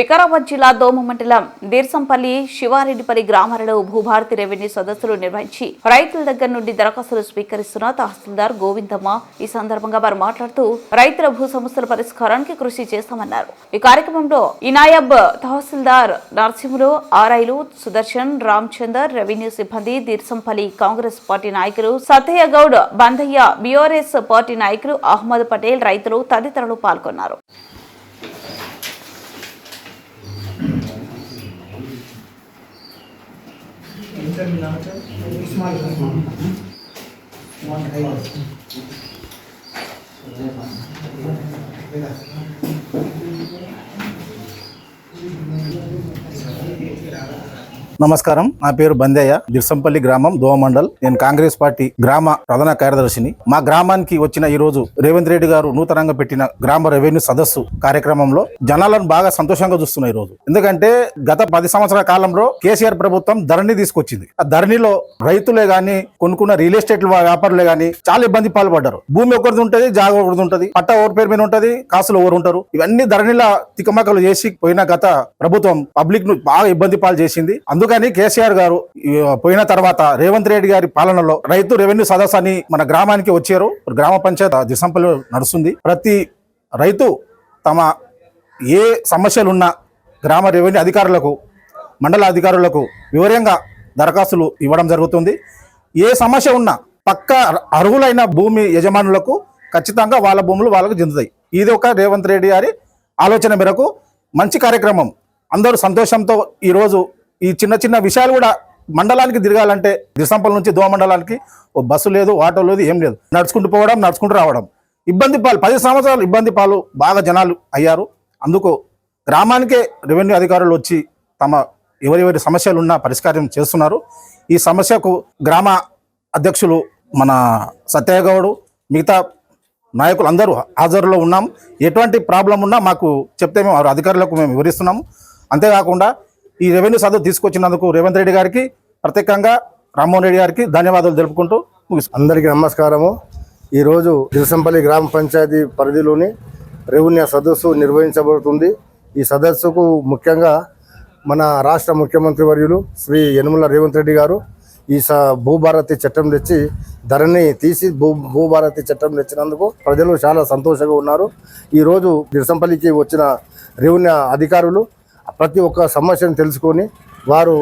వికారాబాద్ జిల్లా దోమ మండలం దీర్సంపల్లి శివారెడ్డిపల్లి గ్రామాలలో భూభారతి రెవెన్యూ సదస్సులు నిర్వహించి రైతుల దగ్గర నుండి దరఖాస్తులు స్వీకరిస్తున్న తహసీల్దార్ గోవిందమ్మ. ఈ సందర్భంగా వారు మాట్లాడుతూ రైతుల భూ సమస్యల పరిష్కారానికి కృషి చేస్తామన్నారు. ఈ కార్యక్రమంలో ఇనాయబ్ తహసీల్దార్ నరసింహులు ఆర్ఐలు సుదర్శన్ రామచందర్ రెవెన్యూ సిబ్బంది దీర్సంపల్లి కాంగ్రెస్ పార్టీ నాయకులు సతయ్య గౌడ్ బంధయ్య బీఆర్ఎస్ పార్టీ నాయకులు అహ్మద్ పటేల్ రైతులు తదితరులు పాల్గొన్నారు. सर मिलाना चाहिए इस्माल वन ढाई నమస్కారం. నా పేరు బందయ్య. దిర్సంపల్లి గ్రామం దోమండల్ నేను కాంగ్రెస్ పార్టీ గ్రామ ప్రధాన కార్యదర్శిని. మా గ్రామానికి వచ్చిన ఈ రోజు రేవంత్ రెడ్డి గారు నూతనంగా పెట్టిన గ్రామ రెవెన్యూ సదస్సు కార్యక్రమంలో జనాలను బాగా సంతోషంగా చూస్తున్నాయి ఈ రోజు. ఎందుకంటే గత పది సంవత్సరాల కాలంలో కేసీఆర్ ప్రభుత్వం ధరణి తీసుకొచ్చింది. ఆ ధరణిలో రైతులే గాని కొనుక్కున్న రియల్ ఎస్టేట్ వ్యాపారులే గాని చాలా ఇబ్బంది పాల్పడ్డారు. భూమి ఒకరిది ఉంటది జాగ ఒకరిది ఉంటది పట్ట ఓవర్ పేరు మీద ఉంటది కాసులు ఎవరు ఉంటారు? ఇవన్నీ ధరణిలా తికమకలు చేసి పోయిన గత ప్రభుత్వం పబ్లిక్ను బాగా ఇబ్బంది పాలు చేసింది. అందుకని కేసీఆర్ గారు పోయిన తర్వాత రేవంత్ రెడ్డి గారి పాలనలో రైతు రెవెన్యూ సదస్సు అని మన గ్రామానికి వచ్చారు. గ్రామ పంచాయత్ దిశంపల్లి నడుస్తుంది. ప్రతి రైతు తమ ఏ సమస్యలున్నా గ్రామ రెవెన్యూ అధికారులకు మండల అధికారులకు వివరంగా దరఖాస్తులు ఇవ్వడం జరుగుతుంది. ఏ సమస్య ఉన్నా పక్క అర్హులైన భూమి యజమానులకు ఖచ్చితంగా వాళ్ళ భూములు వాళ్ళకు చెందుతాయి ఇది ఒక రేవంత్ రెడ్డి గారి ఆలోచన మేరకు మంచి కార్యక్రమం. అందరూ సంతోషంతో ఈరోజు ఈ చిన్న చిన్న విషయాలు కూడా మండలానికి తిరగాలంటే దిశంపల్ నుంచి దోమ మండలానికి ఓ బస్సు లేదు ఆటో లేదు ఏం లేదు. నడుచుకుంటూ పోవడం నడుచుకుంటూ రావడం. ఇబ్బంది పాలు పది సంవత్సరాలు ఇబ్బంది పాలు బాగా జనాలు అయ్యారు. అందుకు గ్రామానికే రెవెన్యూ అధికారులు వచ్చి తమ ఎవరెవరి సమస్యలు ఉన్నా పరిష్కారం చేస్తున్నారు. ఈ సమస్యకు గ్రామ అధ్యక్షులు మన సత్యయ్య గౌడు మిగతా నాయకులు అందరూ హాజరులో ఉన్నాం. ఎటువంటి ప్రాబ్లం ఉన్నా మాకు చెప్తే మేము అధికారులకు మేము వివరిస్తున్నాము. అంతేకాకుండా ఈ రెవెన్యూ సదస్సు తీసుకొచ్చినందుకు రేవంత్ రెడ్డి గారికి ప్రత్యేకంగా రామ్మోహన్ రెడ్డి గారికి ధన్యవాదాలు తెలుపుకుంటూ ముగిస్తున్నాం అందరికీ నమస్కారము. ఈరోజు దిల్సంపల్లి గ్రామ పంచాయతీ పరిధిలోని రెవెన్యూ సదస్సు నిర్వహించబడుతుంది. ఈ సదస్సుకు ముఖ్యంగా మన రాష్ట్ర ముఖ్యమంత్రి వర్యులు శ్రీ యనుమల రేవంత్ రెడ్డి గారు ఈ స భూభారతి చట్టం తెచ్చి ధరని తీసి భూ భూభారతి చట్టం తెచ్చినందుకు ప్రజలు చాలా సంతోషంగా ఉన్నారు. ఈరోజు దిరసంపల్లికి వచ్చిన రెవెన్యూ అధికారులు ప్రతి ఒక్క సమస్యను తెలుసుకొని వారు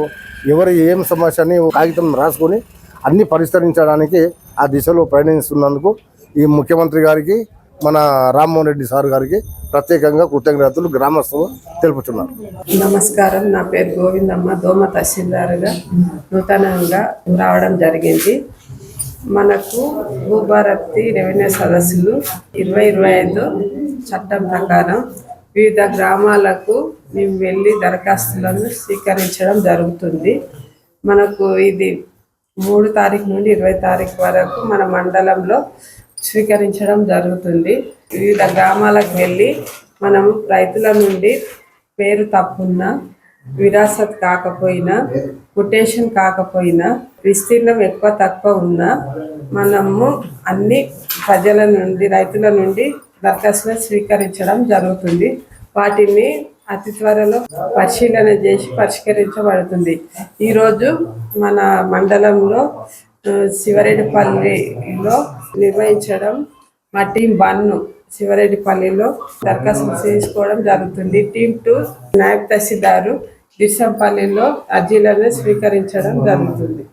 ఎవరు ఏం సమస్య అని కాగితం రాసుకొని అన్ని పరిష్కరించడానికి ఆ దిశలో ప్రయాణిస్తున్నందుకు ఈ ముఖ్యమంత్రి గారికి మన రామ్మోహన్ రెడ్డి సార్ గారికి ప్రత్యేకంగా కృతజ్ఞతలు గ్రామస్తులు తెలుపుతున్నారు నమస్కారం. నా పేరు గోవిందమ్మ. దోమ తహసీల్దారుగా నూతనంగా రావడం జరిగింది. మనకు భూభారతి రెవెన్యూ సదస్సులు ఇరవై ఇరవై ఐదు చట్టం ప్రకారం వివిధ గ్రామాలకు మేము వెళ్ళి దరఖాస్తులను స్వీకరించడం జరుగుతుంది. మనకు ఇది మూడు తారీఖు నుండి ఇరవై తారీఖు వరకు మన మండలంలో స్వీకరించడం జరుగుతుంది. వివిధ గ్రామాలకు వెళ్ళి మనం రైతుల నుండి పేరు తప్పున్నా విరాసత్ కాకపోయినా కొటేషన్ కాకపోయినా విస్తీర్ణం ఎక్కువ తక్కువ ఉన్నా మనము అన్ని ప్రజల నుండి రైతుల నుండి దరఖాస్తులు స్వీకరించడం జరుగుతుంది. వాటిని అతి త్వరలో పరిశీలన చేసి పరిష్కరించబడుతుంది. ఈరోజు మన మండలంలో శివరెడ్డిపల్లిలో నిర్వహించడం మా టీం వన్ను శివరెడ్డిపల్లిలో దరఖాస్తు చేసుకోవడం జరుగుతుంది. టీం టూ నాయక్ తహసీల్దారు దిశంపల్లిలో అర్జీలను స్వీకరించడం జరుగుతుంది.